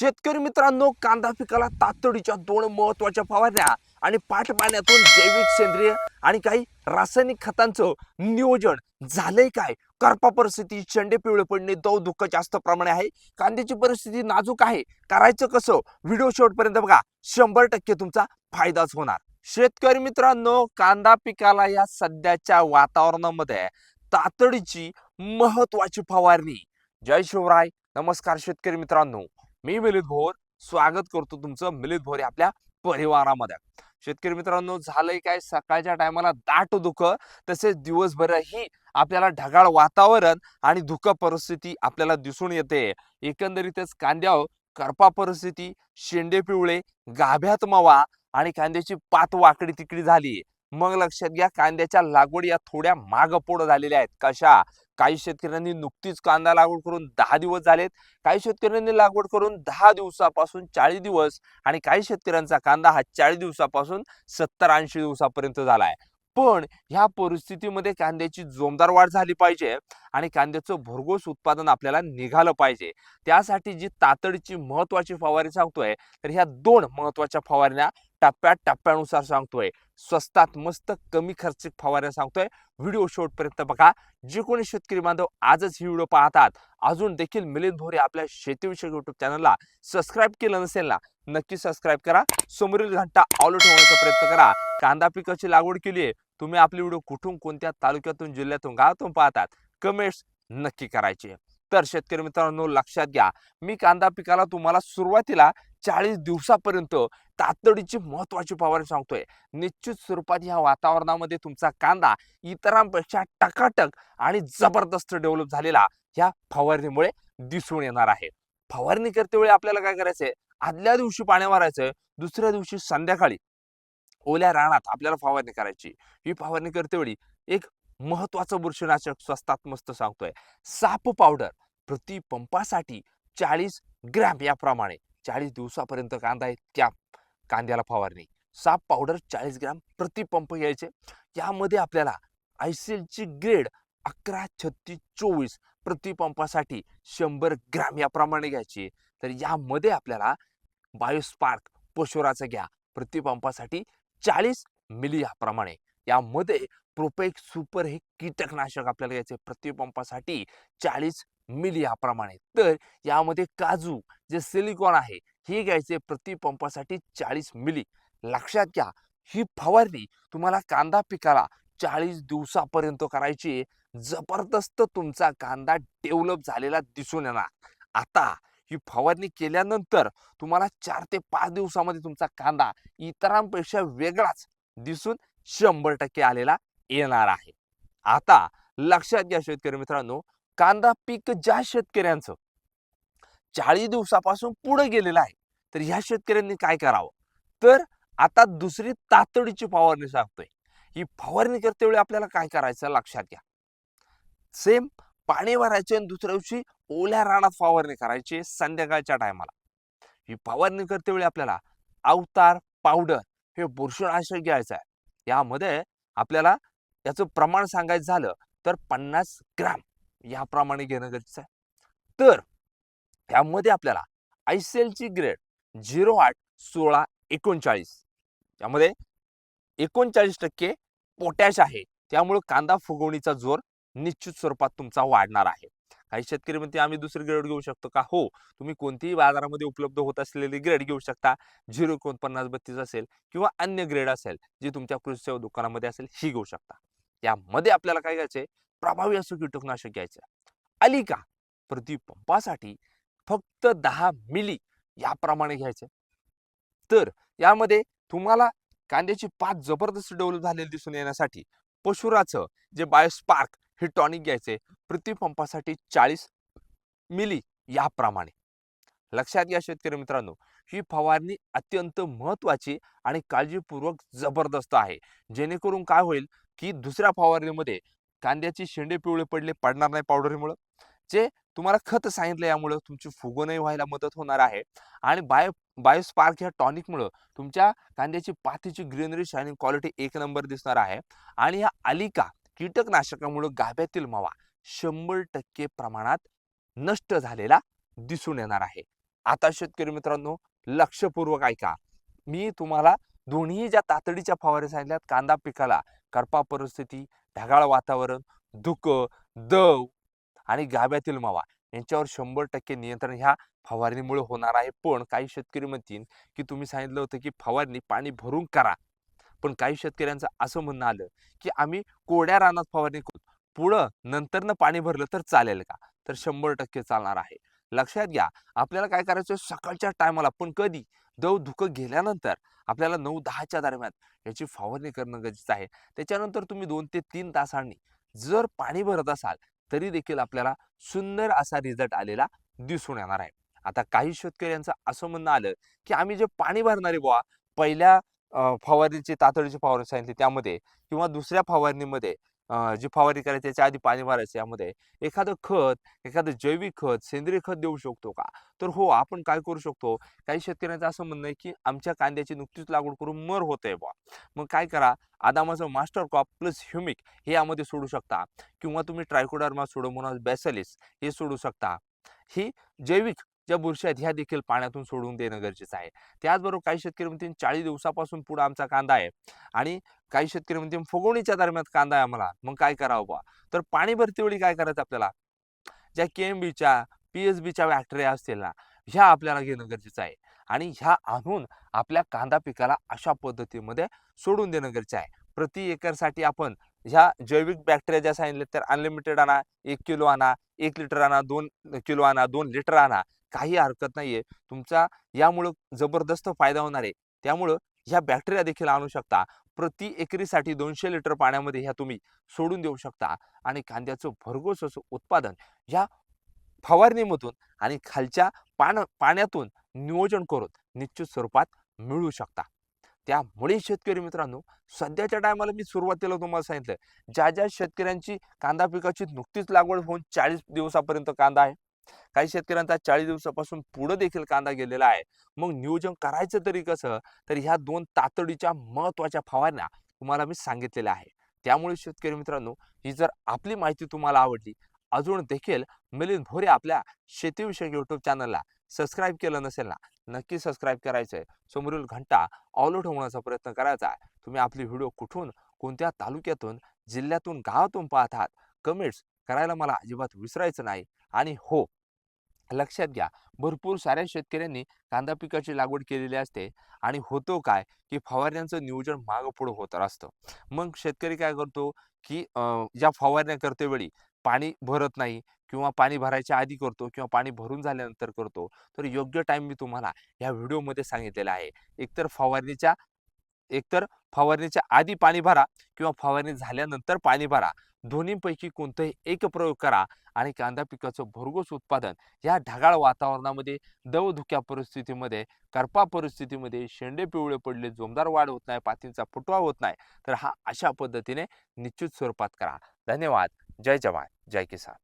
शेतकरी मित्रांनो कांदा पिकाला तातडीच्या दोन महत्त्वाच्या फवारण्या आणि पाठपाण्यातून जैविक सेंद्रिय आणि काही रासायनिक खतांचं नियोजन झालंय काय? करपा परिस्थिती शेंडे पिवळे पडणे दव दुःख जास्त प्रमाणे आहे. कांद्याची परिस्थिती नाजूक आहे. करायचं कसं? व्हिडिओ शेवटपर्यंत बघा. शंभर टक्के तुमचा फायदाच होणार. शेतकरी मित्रांनो कांदा पिकाला या सध्याच्या वातावरणामध्ये तातडीची महत्वाची फवारणी. जय शिवराय. नमस्कार शेतकरी मित्रांनो. मी मिलित भोर स्वागत करतो तुमचं मिलित भोर आपल्या परिवारामध्ये. शेतकरी मित्रांनो झालंय काय? सकाळच्या टायमाला दाट धुक तसेच दिवसभरही आपल्याला ढगाळ वातावरण आणि दुःख परिस्थिती आपल्याला दिसून येते. एकंदरीतच कांद्यावर करपा परिस्थिती शेंडे पिवळे गाभ्यात मवा आणि कांद्याची पात वाकडी तिकडी झाली. मग लक्षात घ्या कांद्याच्या लागवड या थोड्या मागपुढं झालेल्या आहेत. कशा? काही शेतकऱ्यांनी नुकतीच कांदा लागवड करून दहा दिवस झालेत. काही शेतकऱ्यांनी लागवड करून दहा दिवसापासून चाळीस दिवस आणि काही शेतकऱ्यांचा कांदा हा चाळीस दिवसापासून सत्तर ऐंशी दिवसापर्यंत झाला आहे पण ह्या परिस्थितीमध्ये कांद्याची जोमदार वाढ झाली पाहिजे आणि कांद्याचं भरघोस उत्पादन आपल्याला निघालं पाहिजे. त्यासाठी जी तातडीची महत्वाची फवारणी सांगतोय तर ह्या दोन महत्त्वाच्या फवारण्या टप्प्या टप्प्यानुसार सांगतोय. स्वस्तात मस्त कमी खर्चिक फवाऱ्या सांगतोय. व्हिडिओ शेवटपर्यंत बघा. जे कोणी शेतकरी बांधव आजच ही व्हिडिओ पाहतात अजून देखील मिलिंद भोरे आपल्या शेतीविषयक युट्यूब चॅनलला सबस्क्राईब केलं नसेल ना नक्की सबस्क्राईब करा. समोरील घंटा ऑल ठेवण्याचा प्रयत्न करा. कांदा पिकाची लागवड केली आहे. तुम्ही आपली व्हिडिओ कुठून कोणत्या तालुक्यातून जिल्ह्यातून गावातून पाहतात कमेंट्स नक्की करायचे. तर शेतकरी मित्रांनो लक्षात घ्या. मी कांदा पिकाला तुम्हाला सुरुवातीला चाळीस दिवसापर्यंत तातडीची महत्वाची फवारणी सांगतोय. निश्चित स्वरूपात ह्या वातावरणामध्ये तुमचा कांदा इतरांपेक्षा टकाटक आणि जबरदस्त डेव्हलप झालेला ह्या फवारणीमुळे दिसून येणार आहे. फवारणी करते वेळी आपल्याला काय करायचंय? आदल्या दिवशी पाण्या मारायचंय दुसऱ्या दिवशी संध्याकाळी ओल्या रानात आपल्याला फवारणी करायची. ही फवारणी करते वेळी एक महत्वाचं बुरशीनाशक स्वस्तात मस्त सांगतोय. साप पावडर प्रति पंपासाठी चाळीस ग्रॅम याप्रमाणे. चाळीस दिवसापर्यंत कांदा आहे त्या कांद्याला फवारणी साप पावडर चाळीस ग्रॅम प्रतिपंप घ्यायचे. यामध्ये आपल्याला आयसीएलची ग्रेड अकरा छत्तीस चोवीस प्रतिपंपासाठी शंभर ग्रॅम याप्रमाणे घ्यायची. तर यामध्ये आपल्याला बायोस्पार्क पशुराचं घ्या. प्रतिपंपासाठी चाळीस मिली याप्रमाणे. यामध्ये प्रोपेक सुपर हे कीटकनाशक आपल्याला घ्यायचे प्रतिपंपासाठी चाळीस मिली याप्रमाणे. तर यामध्ये काजू जे सिलिकॉन आहे हे घ्यायचे प्रति पंपासाठी चाळीस मिली. लक्षात घ्या ही फवारणी तुम्हाला कांदा पिकाला चाळीस दिवसापर्यंत करायची जबरदस्त तुमचा कांदा डेव्हलप झालेला दिसून येणार. आता ही फवारणी केल्यानंतर तुम्हाला चार ते पाच दिवसामध्ये तुमचा कांदा इतरांपेक्षा वेगळाच दिसून शंभर टक्के आलेला येणार आहे. आता लक्षात घ्या शेतकरी मित्रांनो कांदा पीक ज्या शेतकऱ्यांचं चाळीस दिवसापासून पुढे गेलेलं आहे तर ह्या शेतकऱ्यांनी काय करावं? तर आता दुसरी तातडीची फवारणी सांगतोय. ही फवारणी करते वेळी आपल्याला काय करायचं लक्षात घ्या. सेम पाणी भरायचे आणि दुसऱ्या दिवशी ओल्या रानात फवारणी करायची संध्याकाळच्या टायमाला. ही फवारणी करते वेळी आपल्याला अवतार पावडर हे बुरशीनाशक घ्यायचं आहे. यामध्ये आपल्याला याचं प्रमाण सांगायचं झालं तर पन्नास ग्रॅम याप्रमाणे घेणं गरजेचं आहे. तर यामध्ये आपल्याला आयसेलची ग्रेड झिरो आठ सोळा एकोणचाळीस यामध्ये एकोणचाळीस टक्के पोटॅश आहे. त्यामुळे कांदा फुगवणीचा जोर निश्चित स्वरूपात तुमचा वाढणार आहे. काही शेतकरी म्हणते आम्ही दुसरी ग्रेड घेऊ शकतो का? हो तुम्ही कोणतीही बाजारामध्ये उपलब्ध होत असलेली ग्रेड घेऊ शकता. झिरो एकोणपन्नास बत्तीस असेल किंवा अन्य ग्रेड असेल जी तुमच्या कृषी सेवा दुकानामध्ये असेल ही घेऊ शकता. यामध्ये आपल्याला काय घ्यायचंय प्रभावी असं कीटकनाशक घ्यायचं आली का? पंपासाठी फक्त दहा मिली याप्रमाणे घ्यायचं तर यामध्ये तुम्हाला कांद्याची पात जबरदस्त डेव्हलप झालेली दिसून येण्यासाठी पशुराचं जे बायोस्पार्क हे टॉनिक घ्यायचे प्रतिपंपासाठी चाळीस मिली याप्रमाणे. लक्षात घ्या शेतकरी मित्रांनो ही फवारणी अत्यंत महत्वाची आणि काळजीपूर्वक जबरदस्त आहे. जेणेकरून काय होईल? की दुसऱ्या फवारणीमध्ये कांद्याची शेंडे पिवळे पडले पडणार नाही पावडरीमुळं. जे तुम्हाला खत सांगितलं यामुळं तुमची फुगवणही व्हायला मदत होणार आहे. आणि बायो बायोस्पार्क ह्या टॉनिकमुळं तुमच्या कांद्याची पातीची ग्रीनरी शायनिंग क्वालिटी एक नंबर दिसणार आहे. आणि या अलिका कीटकनाशकामुळं गाभ्यातील मावा शंभर टक्के प्रमाणात नष्ट झालेला दिसून येणार आहे. आता शेतकरी मित्रांनो लक्षपूर्वक ऐका. मी तुम्हाला दोन्ही ज्या तातडीच्या फवारे सांगितल्यात कांदा पिकाला करपा परिस्थिती ढगाळ वातावरण धुकं दव आणि गाभ्यातील मावा यांच्यावर शंभर टक्के नियंत्रण ह्या फवारणीमुळे होणार आहे. पण काही शेतकरी म्हणतील की तुम्ही सांगितलं होतं की फवारणी पाणी भरून करा. पण काही शेतकऱ्यांचं असं म्हणणं आलं की आम्ही कोड्या रानात फवारणी करू. पुढं नंतरनं पाणी भरलं तर चालेल का? तर शंभर टक्के चालणार आहे. लक्षात घ्या आपल्याला काय करायचं सकाळच्या टायमाला पण कधी? दव धुकं गेल्यानंतर आपल्याला नऊ दहाच्या दरम्यान याची फवारणी करणं गरजेचं आहे. त्याच्यानंतर तुम्ही दोन ते तीन तासांनी जर पाणी भरत असाल तरी देखील आपल्याला सुंदर असा रिझल्ट आलेला दिसून येणार आहे. आता काही शेतकऱ्यांचं असं म्हणणं आलं की आम्ही जे पाणी भरणारे बुवा पहिल्या फवारणीची तातडीची फवारणी सांगितली त्यामध्ये किंवा दुसऱ्या फवारणीमध्ये जी फवारणी करायची त्याच्या आधी पाणी भरायचं यामध्ये. एखादं खत एखादं जैविक खत सेंद्रिय खत देऊ शकतो का? तर हो आपण काय करू शकतो? काही शेतकऱ्यांचं असं म्हणणं आहे की आमच्या कांद्याची नुकतीच लागवड करून मर होत आहे बुवा. मग काय करा? आदामाचं मास्टर क्रॉप प्लस ह्युमिक हे यामध्ये सोडू शकता. किंवा तुम्ही ट्रायकोडर्मा सोडोमोनास बॅसलिस हे सोडू शकता. ही जैविक ज्या बुरशी आहेत ह्या देखील पाण्यातून सोडून देणं गरजेचं आहे. त्याचबरोबर काही शेतकरी म्हणतील चाळीस दिवसापासून पुढे आमचा कांदा आहे. आणि काही शेतकरी म्हणतील फुगवणीच्या दरम्यान कांदा आहे आम्हाला. मग काय करावं बा तर पाणी भरतीवेळी काय करायचं आपल्याला? ज्या के एम बीच्या पी एस बीच्या बॅक्टेरिया असतील ना ह्या आपल्याला घेणं गरजेचं आहे. आणि ह्या आणून आपल्या कांदा पिकाला अशा पद्धतीमध्ये सोडून देणं गरजेचं आहे. प्रति एकरसाठी आपण ह्या जैविक बॅक्टेरिया ज्या सांगितले तर अनलिमिटेड आणा एक किलो आणा एक लिटर आणा दोन किलो आणा दोन लिटर आणा काही हरकत नाहीये. तुमचा यामुळं जबरदस्त फायदा होणार आहे. त्यामुळं ह्या बॅक्टेरिया देखील आणू शकता. प्रति एकरीसाठी दोनशे लिटर पाण्यामध्ये ह्या तुम्ही सोडून देऊ शकता. आणि कांद्याचं भरघोस असं उत्पादन ह्या फवारणीमधून आणि खालच्या पान पाण्यातून नियोजन करून निश्चित स्वरूपात मिळू शकता. त्यामुळे शेतकरी मित्रांनो सध्याच्या टायमाला मी सुरुवातीला तुम्हाला सांगितलं ज्या ज्या शेतकऱ्यांची कांदा पिकाची नुकतीच लागवड होऊन चाळीस दिवसापर्यंत कांदा आहे. काही शेतकऱ्यांचा चाळीस दिवसापासून पुढे देखील कांदा गेलेला आहे. मग नियोजन करायचं तरी कसं तर ह्या दोन तातडीच्या महत्त्वाच्या फवारण्या तुम्हाला मी सांगितलेल्या आहे त्यामुळे शेतकरी मित्रांनो ही जर आपली माहिती तुम्हाला आवडली अजून देखील मिलिंद भोरे आपल्या शेतीविषयक युट्यूब चॅनलला सबस्क्राईब केलं नसेल ना नक्की सबस्क्राईब करायचं आहे समोरील घंटा ऑल होण्याचा प्रयत्न करायचा आहे. तुम्ही आपली व्हिडिओ कुठून कोणत्या तालुक्यातून जिल्ह्यातून गावातून पाहतात कमेंट्स करायला मला अजिबात विसरायचं नाही. आणि हो लक्षात घ्या भरपूर साऱ्या शेतकऱ्यांनी कांदा पिकाची लागवड केलेली असते. आणि होतो काय की फवारण्यांचं नियोजन मागं पुढं होत असतं. मग शेतकरी काय करतो की ज्या फवारण्या करते वेळी पाणी भरत नाही किंवा पाणी भरायच्या आधी करतो किंवा पाणी भरून झाल्यानंतर करतो तर योग्य टाईम मी तुम्हाला या व्हिडिओमध्ये सांगितलेला आहे. एकतर फवारणीच्या एकतर फवारणीच्या आधी पाणी भरा किंवा फवारणी झाल्यानंतर पाणी भरा. दोन्हीपैकी कोणतंही एक प्रयोग करा आणि कांदा पिकाचं भरघोस उत्पादन या ढगाळ वातावरणामध्ये दवधुक्या परिस्थितीमध्ये करपा परिस्थितीमध्ये शेंडे पिवळे पडले जोमदार वाढ होत नाही पातींचा फुटवा होत नाही तर हा अशा पद्धतीने निश्चित स्वरूपात करा. धन्यवाद. जय जवान जय किसान।